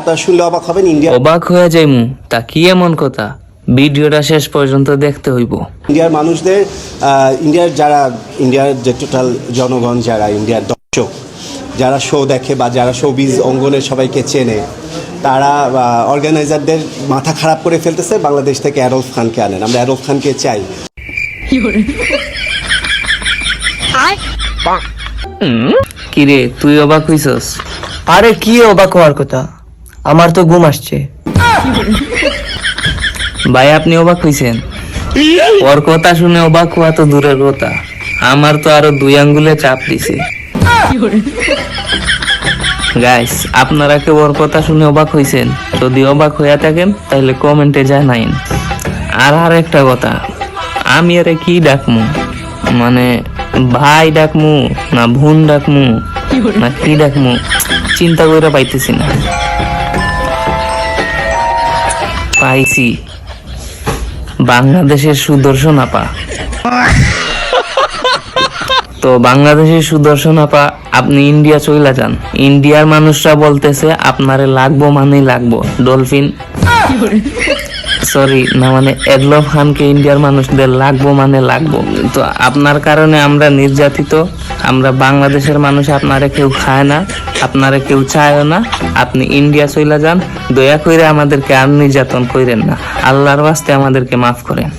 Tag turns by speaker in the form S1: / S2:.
S1: আপনারা শুনলে অবাক হবেন? ইন্ডিয়া
S2: অবাক হয়ে যাইমু। তা কি এমন কথা? ভিডিওটা শেষ পর্যন্ত দেখতে হইব।
S1: ইন্ডিয়ার মানুষদের ইন্ডিয়ার যারা ইন্ডিয়ার যে টোটাল জনগণ যারা ইন্ডিয়ার দর্শক যারা শো দেখে বা যারা শোবিজ অঙ্গনের সবাইকে চেনে তারা অর্গানাইজারদের মাথা খারাপ করে ফেলতেছে। বাংলাদেশ থেকে অ্যারোফ খানকে আনেন। আমরা অ্যারোফ খানকে চাই।
S2: কিরে তুই অবাক হইছস?
S3: আরে কি অবাক হওয়ার কথা? আমার তো ঘুম আসছে।
S2: ভাই, আপনি অবাক হইছেন। ওর কথা শুনে অবাক হওয়া তো দূরের কথা। আমার তো আরও দুই আঙ্গুলে চাপ দিছে। গাইস আপনারা কেউ ওর কথা শুনে অবাক হইছেন? যদি অবাক হইয়া থাকেন, তাহলে কমেন্টে জানাইন। আর আর একটা কথা, আমি আরে কি ডাকমু? মানে ভাই ডাকমু, না বোন ডাকমু, না কি ডাকমু? চিন্তা করে পাইতেছি না। পাইছি। বাংলাদেশের সুদর্শন আপা। তো বাংলাদেশের সুদর্শন আপা, আপনি ইন্ডিয়া চইলা যান। ইন্ডিয়ার মানুষরা বলতেছে, আপনারে লাগবো মানেই লাগবো। ডলফিন। সরি না মানে এডলফ খানকে ইন্ডিয়ার মানুষদের লাগবো মানে লাগবো। তো আপনার কারণে আমরা নির্যাতিত, আমরা বাংলাদেশের মানুষ আপনারে কেউ খায় না, আপনারে কেউ চায়ও না, আপনি ইন্ডিয়া চইলা যান, দয়া করে আমাদেরকে আর নির্যাতন করেন না। আল্লাহর বাস্তে আমাদেরকে মাফ করেন।